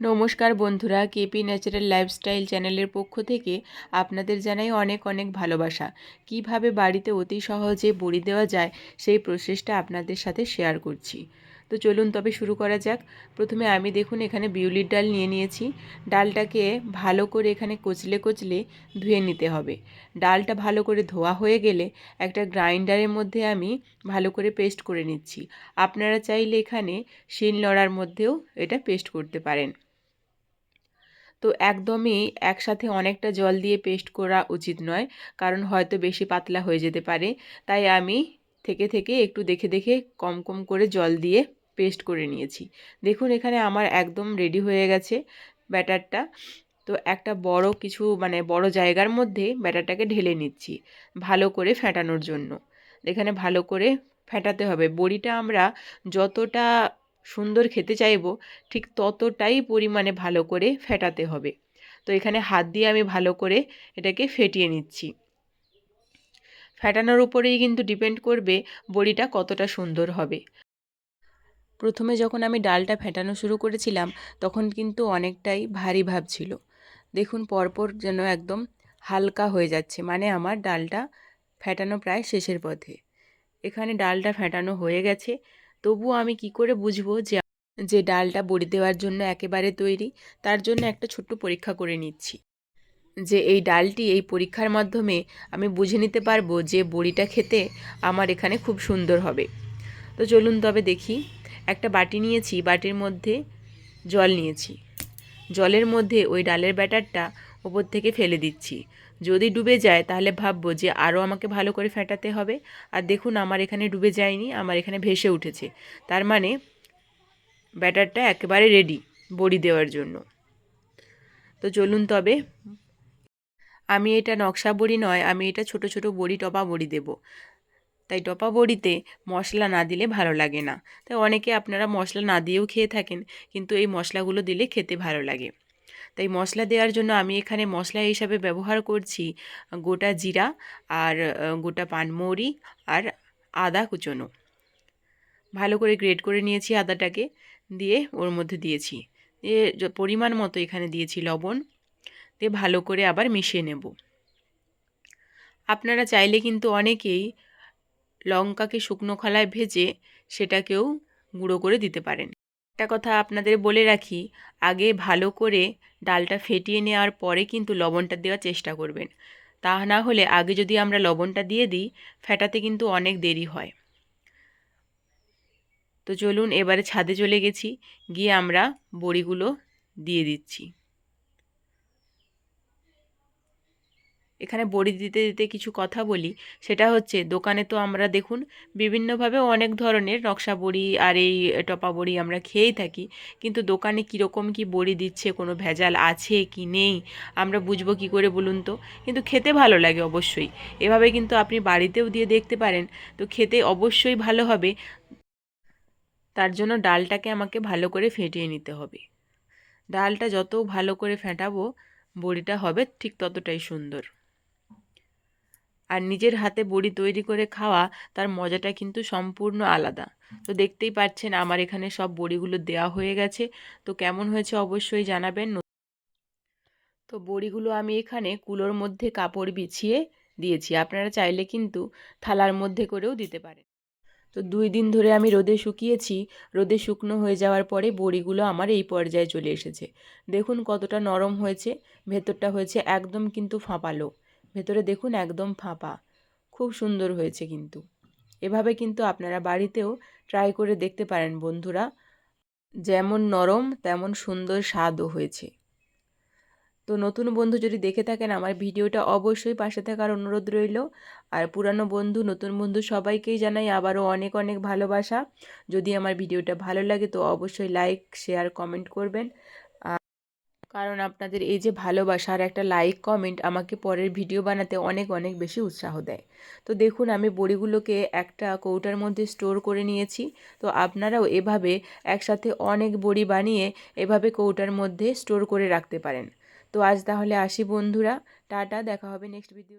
নমস্কার বন্ধুরা KP natural lifestyle চ্যানেলের পক্ষ থেকে আপনাদের জানাই অনেক অনেক ভালোবাসা। কীভাবে বাড়িতে অতি সহজে বড়ি দেওয়া যায়, সেই প্রসেসটা আপনাদের সাথে শেয়ার করছি। তো চলুন তবে শুরু করা যাক। প্রথমে আমি দেখুন এখানে বিউলির ডাল নিয়ে নিয়েছি। ডালটাকে ভালো করে এখানে কচলে কচলে ধুয়ে নিতে হবে। ডালটা ভালো করে ধোয়া হয়ে গেলে একটা গ্রাইন্ডারের মধ্যে আমি ভালো করে পেস্ট করে নিচ্ছি। আপনারা চাইলে এখানে শিল লড়ার মধ্যেও এটা পেস্ট করতে পারেন। তো একদমই একসাথে অনেকটা জল দিয়ে পেস্ট করা উচিত নয়। কারণ হয়তো বেশি পাতলা হয়ে যেতে পারে। তাই আমি থেকে থেকে একটু দেখে দেখে কম কম করে জল দিয়ে পেস্ট করে নিয়েছি। দেখুন এখানে আমার একদম রেডি হয়ে গেছে ব্যাটারটা। তো একটা বড় কিছু মানে বড় জায়গার মধ্যে ব্যাটারটাকে ঢেলে নিচ্ছি ভালো করে ফেটানোর জন্য। এখানে ভালো করে ফেটাতে হবে। বড়িটা আমরা যতটা সুন্দর খেতে চাইব, ঠিক ততটাই পরিমাণে ভালো করে ফেটাতে হবে। তো এখানে হাত দিয়ে আমি ভালো করে এটাকে ফেটিয়ে নিচ্ছি। ফেটানোর উপরেই কিন্তু ডিপেন্ড করবে বড়িটা কতটা সুন্দর হবে। প্রথমে যখন আমি ডালটা ফেটানো শুরু করেছিলাম, তখন কিন্তু অনেকটাই ভারী ভাব ছিল। দেখুন পরপর যেন একদম হালকা হয়ে যাচ্ছে মানে আমার ডালটা ফেটানো প্রায় শেষের পথে। এখানে ডালটা ফেটানো হয়ে গেছে। তবুও আমি কি করে বুঝব যে যে ডালটা বড়ি দেওয়ার জন্য একেবারে তৈরি, তার জন্য একটা ছোট্ট পরীক্ষা করে নিচ্ছি। যে এই ডালটি এই পরীক্ষার মাধ্যমে আমি বুঝে নিতে পারব যে বড়িটা খেতে আমার এখানে খুব সুন্দর হবে। তো চলুন তবে দেখি, একটা বাটি নিয়েছি, বাটির মধ্যে জল নিয়েছি। জলের মধ্যে ওই ডালের ব্যাটারটা ওপর থেকে ফেলে দিচ্ছি। যদি ডুবে যায়, তাহলে ভাববো যে আরও আমাকে ভালো করে ফেটাতে হবে। আর দেখুন, আমার এখানে ডুবে যায়নি, আমার এখানে ভেসে উঠেছে। তার মানে ব্যাটারটা একেবারে রেডি বড়ি দেওয়ার জন্য। তো চলুন তবে। আমি এটা নকশা বড়ি নয়, আমি এটা ছোট ছোট বড়ি, টপা বড়ি দেব। তাই টপা বড়িতে মশলা না দিলে ভালো লাগে না। তাই অনেকে আপনারা মশলা না দিয়েও খেয়ে থাকেন, কিন্তু এই মশলাগুলো দিলে খেতে ভালো লাগে। তাই মশলা দেওয়ার জন্য আমি এখানে মশলা হিসাবে ব্যবহার করছি গোটা জিরা আর গোটা পানমৌরি আর আদা কুচনো। ভালো করে গ্রেড করে নিয়েছি আদাটাকে, দিয়ে ওর মধ্যে দিয়েছি। দিয়ে পরিমাণ মতো এখানে দিয়েছি লবণ, দিয়ে ভালো করে আবার মিশিয়ে নেব। আপনারা চাইলে কিন্তু অনেকেই লঙ্কাকে শুকনো খলায় ভেজে সেটাকেও গুঁড়ো করে দিতে পারেন। একটা কথা আপনাদের বলে রাখি, আগে ভালো করে ডালটা ফেটিয়ে নেওয়ার পরে কিন্তু লবণটা দেওয়ার চেষ্টা করবেন। তা না হলে আগে যদি আমরা লবণটা দিয়ে দিই, ফেটাতে কিন্তু অনেক দেরি হয়। তো চলুন এবারে ছাদে চলে গেছি, গিয়ে আমরা বড়িগুলো দিয়ে দিচ্ছি। এখানে বড়ি দিতে দিতে কিছু কথা বলি। সেটা হচ্ছে দোকানে তো আমরা দেখুন বিভিন্নভাবে অনেক ধরনের নকশা বড়ি আর এই টপা বড়ি আমরা খেয়েই থাকি। কিন্তু দোকানে কীরকম কি বড়ি দিচ্ছে, কোনো ভেজাল আছে কি নেই, আমরা বুঝব কি করে বলুন তো? কিন্তু খেতে ভালো লাগে অবশ্যই। এভাবে কিন্তু আপনি বাড়িতেও দিয়ে দেখতে পারেন। তো খেতে অবশ্যই ভালো হবে। তার জন্য ডালটাকে আমাকে ভালো করে ফেটিয়ে নিতে হবে। ডালটা যত ভালো করে ফেটাবো, বড়িটা হবে ঠিক ততটাই সুন্দর। আর নিজের হাতে বড়ি তৈরি করে খাওয়া তার মজাটা কিন্তু সম্পূর্ণ আলাদা। তো দেখতেই পাচ্ছেন আমার এখানে সব বড়িগুলো দেওয়া হয়ে গেছে। তো কেমন হয়েছে অবশ্যই জানাবেন। তো বড়িগুলো আমি এখানে কুলোর মধ্যে কাপড় বিছিয়ে দিয়েছি। আপনারা চাইলে কিন্তু থালার মধ্যে করেও দিতে পারেন। তো দুই দিন ধরে আমি রোদে শুকিয়েছি। রোদে শুকনো হয়ে যাওয়ার পরে বড়িগুলো আমার এই পর্যায়ে চলে এসেছে। দেখুন কতটা নরম হয়েছে। ভেতরটা হয়েছে একদম কিন্তু ফাঁপালো। ভেতরে দেখুন একদম ফাঁপা। খুব সুন্দর হয়েছে কিন্তু। এভাবে কিন্তু আপনারা বাড়িতেও ট্রাই করে দেখতে পারেন বন্ধুরা। যেমন নরম, তেমন সুন্দর স্বাদও হয়েছে। তো নতুন বন্ধু যদি দেখে থাকেন, আমার ভিডিওটা অবশ্যই পাশে থাকার অনুরোধ রইল। আর পুরানো বন্ধু, নতুন বন্ধু সবাইকেই জানাই আবারও অনেক অনেক ভালোবাসা। যদি আমার ভিডিওটা ভালো লাগে তো অবশ্যই লাইক শেয়ার কমেন্ট করবেন। কারণ আপনাদের এই যে ভালোবাসা আর একটা লাইক কমেন্ট আমাকে পরের ভিডিও বানাতে অনেক অনেক বেশি উৎসাহ দেয়। তো দেখুন, আমি বড়িগুলোকে একটা কৌটার মধ্যে স্টোর করে নিয়েছি। তো আপনারাও এভাবে একসাথে অনেক বড়ি বানিয়ে এভাবে কৌটার মধ্যে স্টোর করে রাখতে পারেন। তো আজ তাহলে আসি বন্ধুরা। টাটা, দেখা হবে নেক্সট ভিডিও